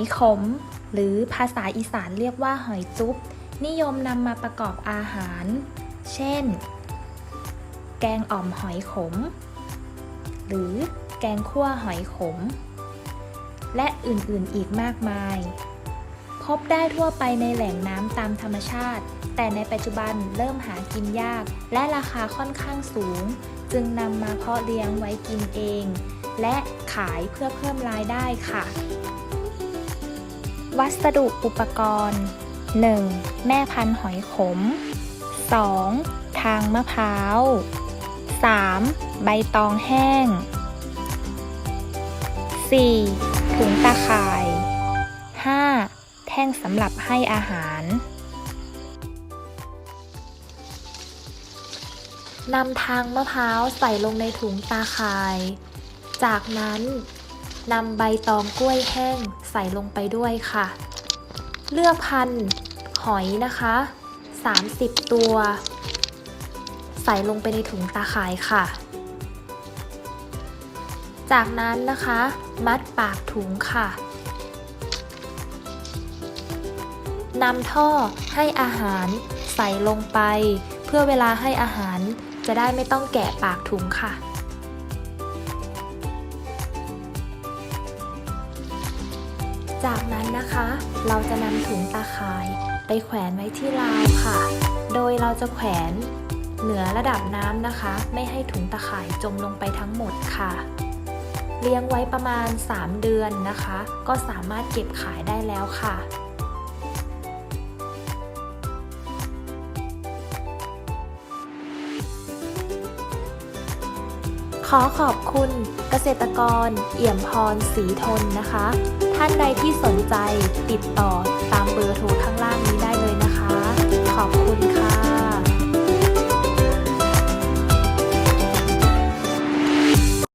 ยขม หรือภาษาอีสานเรียกว่าหอยจุ๊บ นิยมนำมาประกอบอาหาร เช่น แกงอ่อมหอยขม หรือแกงคั่วหอยขม และอื่นๆอีกมากมาย พบได้ทั่วไปในแหล่งน้ำตามธรรมชาติ แต่ในปัจจุบันเริ่มหากินยาก และราคาค่อนข้างสูง จึงนำมาเพาะเลี้ยงไว้กินเอง และขายเพื่อเพิ่มรายได้ค่ะ วัสดุอุปกรณ์ 1. แม่พันธุ์หอยขม 2. ทางมะพร้าว 3. ใบตองแห้ง 4. ถุงตาข่าย 5. แท่งสำหรับให้อาหารนำทางมะพร้าวใส่ลงในถุงตาข่าย จากนั้น นำใบตองกล้วยแห้งใส่ลงไปด้วยค่ะ เลือกพันธุ์หอยนะคะ 30 ตัว ใส่ลงไปในถุงตาข่ายค่ะ จากนั้นนะคะ มัดปากถุงค่ะนำท่อให้อาหารใส่ลงไป เพื่อเวลาให้อาหารจะได้ไม่ต้องแกะปากถุงค่ะ จากนั้นนะคะ เราจะนำถุงตาข่ายไปแขวนไว้ที่ราวค่ะ โดยเราจะแขวนเหนือระดับน้ำนะคะ ไม่ให้ถุงตาข่ายจมลงไปทั้งหมดค่ะ เลี้ยงไว้ประมาณ 3 เดือนนะคะ ก็สามารถเก็บขายได้แล้วค่ะ ขอขอบคุณเกษตรกร เอี่ยมพรศรีทนนะคะ ท่านใดที่สนใจติดต่อตามเบอร์โทรข้างล่าง